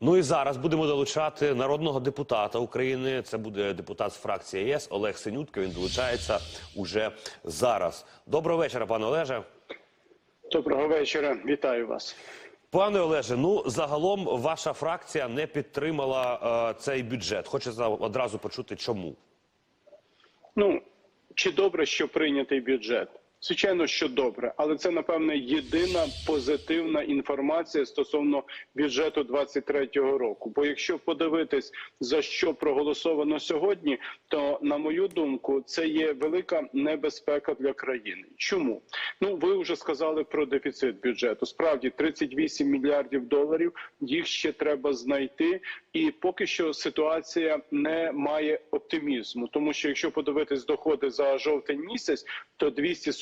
Ну і зараз будемо долучати народного депутата України. Це буде депутат з фракції ЄС Олег Синютка. Він долучається уже зараз. Доброго вечора, пане Олеже. Доброго вечора, вітаю вас. Пане Олеже, ну загалом ваша фракція не підтримала е, цей бюджет. Хочеться одразу почути, чому. Ну чи добре, що прийнятий бюджет? Звичайно, що добре, але це напевне єдина позитивна інформація стосовно бюджету 23-го року. Бо якщо подивитись за що проголосовано сьогодні, то на мою думку це є велика небезпека для країни. Чому? Ну ви вже сказали про дефіцит бюджету. Справді 38 мільярдів доларів. Їх ще треба знайти, і поки що ситуація не має оптимізму, тому що якщо подивитись доходи за жовтень місяць, то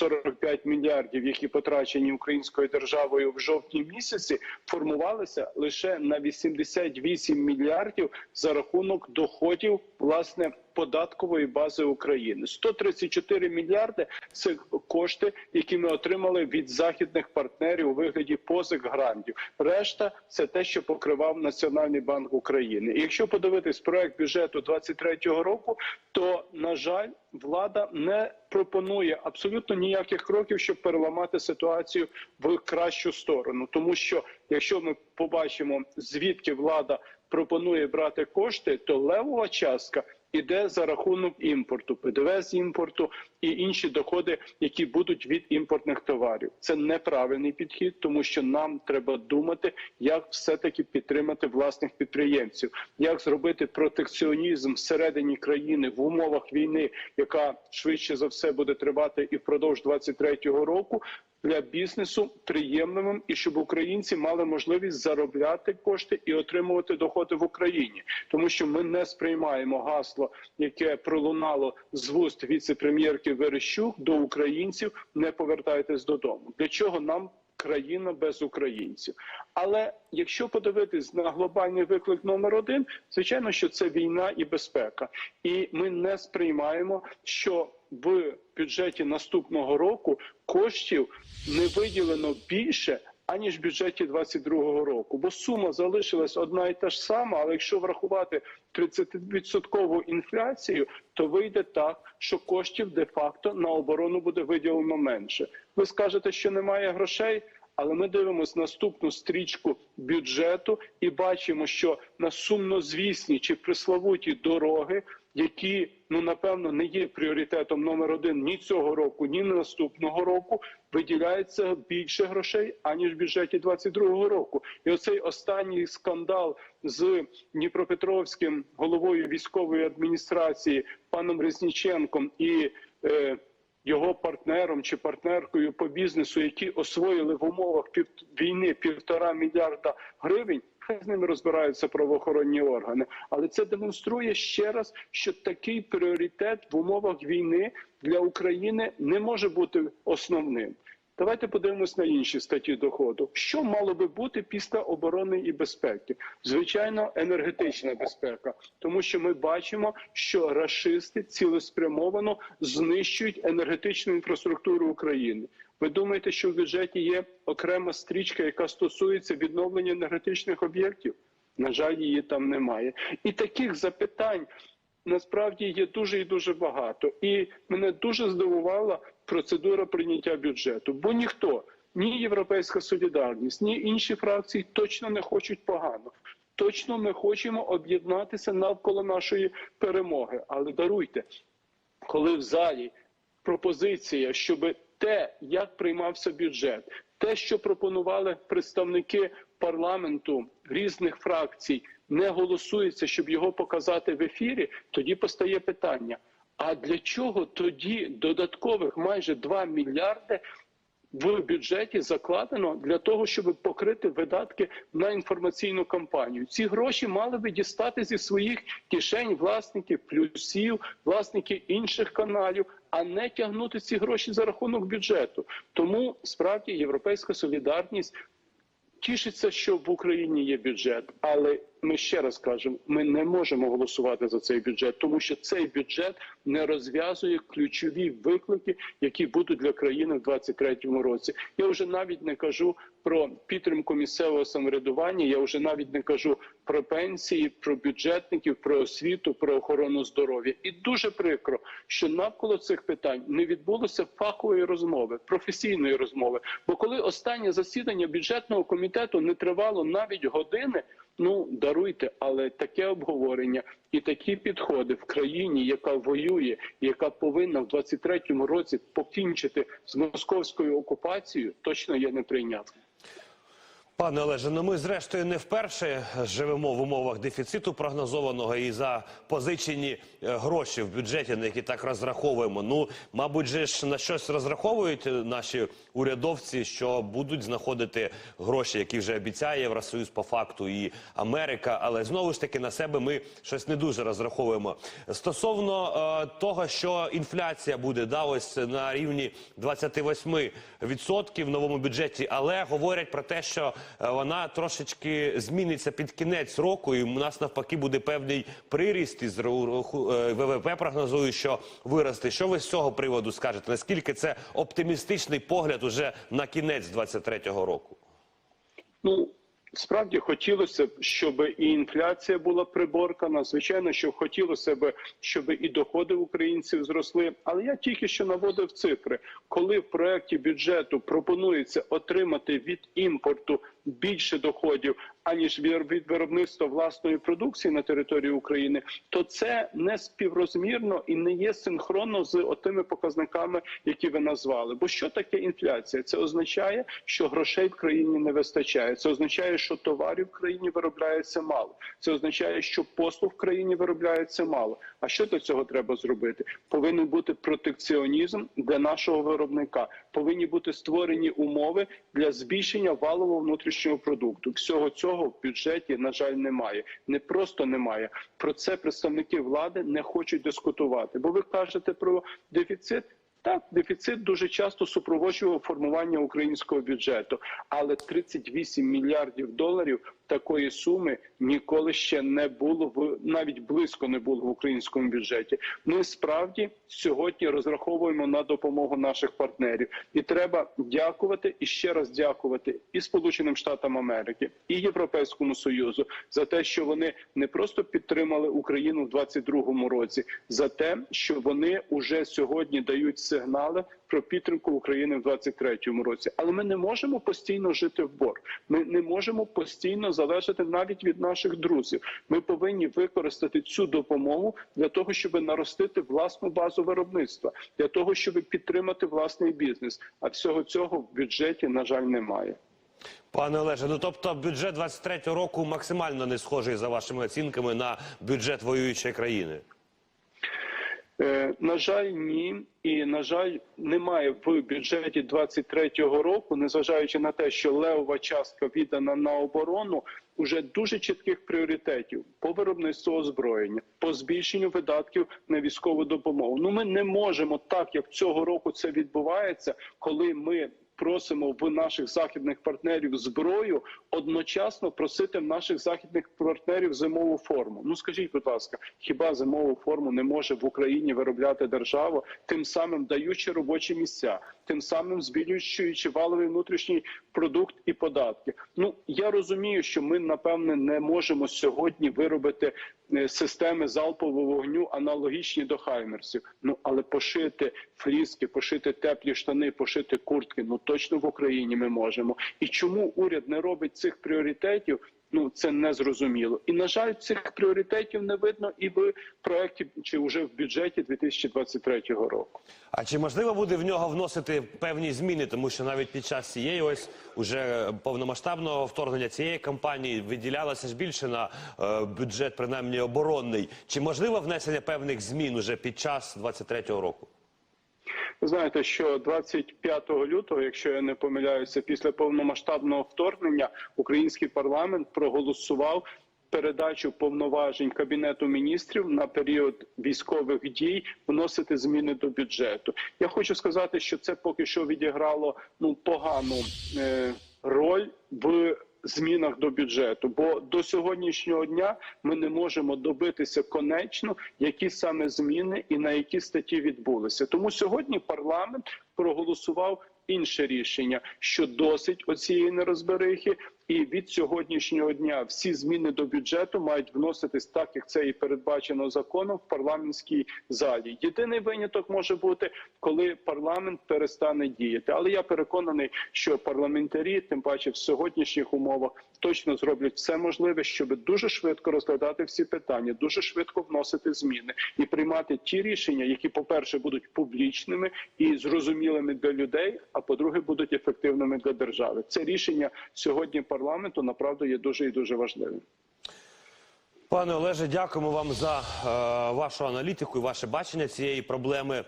245 мільярдів, які потрачені українською державою в жовтні місяці, формувалися лише на 88 мільярдів за рахунок доходів власне податкової бази України. 134 мільярди це кошти, які ми отримали від західних партнерів у вигляді позик грантів. Решта це те, що покривав Національний банк України. І якщо подивитись проект бюджету 23-го року, то на жаль, влада не пропонує абсолютно ніяких кроків, щоб переламати ситуацію в кращу сторону, тому що якщо ми побачимо звідки влада пропонує брати кошти, то левова частка іде за рахунок імпорту, ПДВ з імпорту і інші доходи, які будуть від імпортних товарів. Це неправильний підхід, тому що нам треба думати, як все-таки підтримати власних підприємців, як зробити протекціонізм всередині країни в умовах війни, яка швидше за все буде тривати і впродовж 23-го року. Для бізнесу приємним і щоб українці мали можливість заробляти кошти і отримувати доходи в Україні, тому що ми не сприймаємо гасло, яке пролунало з вуст віце-прем'єрки Верещук до українців. Не повертайтесь додому. Для чого нам? Країна без українців, але якщо подивитись на глобальний виклик номер один, звичайно, що це війна і безпека, і ми не сприймаємо, що в бюджеті наступного року коштів не виділено більше. Аніж в бюджеті 22-го року, бо сума залишилась одна і та ж сама. Але якщо врахувати 30-відсоткову інфляцію, то вийде так, що коштів де-факто на оборону буде виділено менше. Ви скажете, що немає грошей, але ми дивимося наступну стрічку бюджету і бачимо, що на сумнозвісні чи приславуті дороги, які ну напевно не є пріоритетом номер один ні цього року, ні наступного року, виділяється більше грошей аніж в бюджеті 22-го року. І оцей останній скандал з Дніпропетровським головою військової адміністрації паном Резніченком і е, його партнером чи партнеркою по бізнесу, які освоїли в умовах пів війни півтора мільярда гривень. Хай з ними розбираються правоохоронні органи, але це демонструє ще раз, що такий пріоритет в умовах війни для України не може бути основним. Давайте подивимось на інші статті доходу. Що мало би бути після оборони і безпеки? Звичайно, енергетична безпека, тому що ми бачимо, що рашисти цілеспрямовано знищують енергетичну інфраструктуру України. Ви думаєте, що в бюджеті є окрема стрічка, яка стосується відновлення енергетичних об'єктів? На жаль, її там немає. І таких запитань насправді є дуже і дуже багато. І мене дуже здивувала процедура прийняття бюджету, бо ніхто, ні Європейська солідарність, ні інші фракції точно не хочуть погано. Точно ми хочемо об'єднатися навколо нашої перемоги. Але даруйте, коли в залі пропозиція, щоб те, як приймався бюджет, те, що пропонували представники парламенту різних фракцій, не голосується, щоб його показати в ефірі, тоді постає питання: а для чого тоді додаткових майже 2 мільярди в бюджеті закладено для того, щоб покрити видатки на інформаційну кампанію? Ці гроші мали би дістати зі своїх кишень власників плюсів, власників інших каналів. А не тягнути ці гроші за рахунок бюджету, тому справді європейська солідарність тішиться, що в Україні є бюджет, але ми ще раз кажемо, ми не можемо голосувати за цей бюджет, тому що цей бюджет не розв'язує ключові виклики, які будуть для країни в 2023 році. Я вже навіть не кажу про підтримку місцевого самоврядування. Я вже навіть не кажу про пенсії, про бюджетників, про освіту, про охорону здоров'я. І дуже прикро, що навколо цих питань не відбулося фахової розмови, професійної розмови. Бо коли останнє засідання бюджетного комітету не тривало навіть години. Ну даруйте, але таке обговорення і такі підходи в країні, яка воює, яка повинна в 23-му році покінчити з московською окупацією, точно є неприйнятним. Пане Олеже, ну ми зрештою не вперше живемо в умовах дефіциту прогнозованого і за позичені е, гроші в бюджеті, на які так розраховуємо. Ну, мабуть, же ж на щось розраховують е, наші урядовці, що будуть знаходити гроші, які вже обіцяє Євросоюз по факту і Америка. Але знову ж таки на себе ми щось не дуже розраховуємо. Стосовно е, того, що інфляція буде да, ось на рівні 28% в новому бюджеті, але говорять про те, що вона трошечки зміниться під кінець року, і у нас навпаки буде певний приріст із е, ВВП прогнозує, що виросте. Що ви з цього приводу скажете? Наскільки це оптимістичний погляд уже на кінець 23-го року? Ну справді хотілося б, щоб і інфляція була приборкана. Звичайно, що хотілося б, щоб і доходи українців зросли. Але я тільки що наводив цифри, коли в проєкті бюджету пропонується отримати від імпорту більше доходів аніж від власної продукції на території України, то це не співрозмірно і не є синхронно з отими показниками, які ви назвали. Бо що таке інфляція? Це означає, що грошей в країні не вистачає. Це означає, що товарів в країні виробляється мало. Це означає, що послуг в країні виробляється мало. А що для цього треба зробити? Повинен бути протекціонізм для нашого виробника. Повинні бути створені умови для збільшення валового внутрішнього продукту. Всього цього в бюджеті на жаль немає. Не просто немає. Про це представники влади не хочуть дискутувати. Бо ви кажете про дефіцит. Так, дефіцит дуже часто супроводжував формування українського бюджету, але 38 мільярдів доларів такої суми ніколи ще не було в навіть близько не було в українському бюджеті. Ми справді сьогодні розраховуємо на допомогу наших партнерів, і треба дякувати і ще раз дякувати і Сполученим Штатам Америки, і Європейському Союзу за те, що вони не просто підтримали Україну в 22-му році, за те, що вони уже сьогодні дають сигнали про підтримку України в 23-му році. Але ми не можемо постійно жити в борг. Ми не можемо постійно залежати навіть від наших друзів. Ми повинні використати цю допомогу для того, щоб наростити власну базу виробництва, для того, щоб підтримати власний бізнес. А всього цього в бюджеті на жаль немає. Пане Олеже, ну тобто бюджет 23-го року максимально не схожий за вашими оцінками на бюджет воюючої країни. Е, на жаль, ні, і на жаль, немає в бюджеті 23-го року, незважаючи на те, що левова частка віддана на оборону, уже дуже чітких пріоритетів по виробництву озброєння, по збільшенню видатків на військову допомогу. Ну ми не можемо так, як цього року це відбувається, коли ми. Просимо в наших західних партнерів зброю одночасно просити в наших західних партнерів зимову форму. Ну скажіть, будь ласка, хіба зимову форму не може в Україні виробляти держава, тим самим даючи робочі місця, тим самим збільшуючи валовий внутрішній продукт і податки? Ну я розумію, що ми напевне не можемо сьогодні виробити системи залпового вогню аналогічні до хаймерсів. Ну але пошити фліски, пошити теплі штани, пошити куртки. Ну точно в Україні ми можемо. І чому уряд не робить цих пріоритетів? Ну це не зрозуміло. І на жаль, цих пріоритетів не видно і в проекті чи вже в бюджеті 2023 року. А чи можливо буде в нього вносити певні зміни, тому що навіть під час цієї ось уже повномасштабного вторгнення цієї кампанії виділялося ж більше на е, бюджет, принаймні оборонний. Чи можливо внесення певних змін уже під час 23-го року? Ви знаєте, що 25 лютого, якщо я не помиляюся, після повномасштабного вторгнення український парламент проголосував передачу повноважень кабінету міністрів на період військових дій вносити зміни до бюджету. Я хочу сказати, що це поки що відіграло ну погану е, роль в змінах до бюджету. Бо до сьогоднішнього дня ми не можемо добитися конечно, які саме зміни і на які статті відбулися. Тому сьогодні парламент проголосував інше рішення, що досить оцієї нерозберихи, і від сьогоднішнього дня всі зміни до бюджету мають вноситись так, як це і передбачено законом в парламентській залі. Єдиний виняток може бути, коли парламент перестане діяти. Але я переконаний, що парламентарі, тим паче в сьогоднішніх умовах, точно зроблять все можливе, щоб дуже швидко розглядати всі питання, дуже швидко вносити зміни і приймати ті рішення, які, по перше, будуть публічними і зрозумілими для людей. А по-друге, будуть ефективними для держави. Це рішення сьогодні парламенту направду є дуже і дуже важливим. Пане Олеже, дякуємо вам за е, вашу аналітику і ваше бачення цієї проблеми.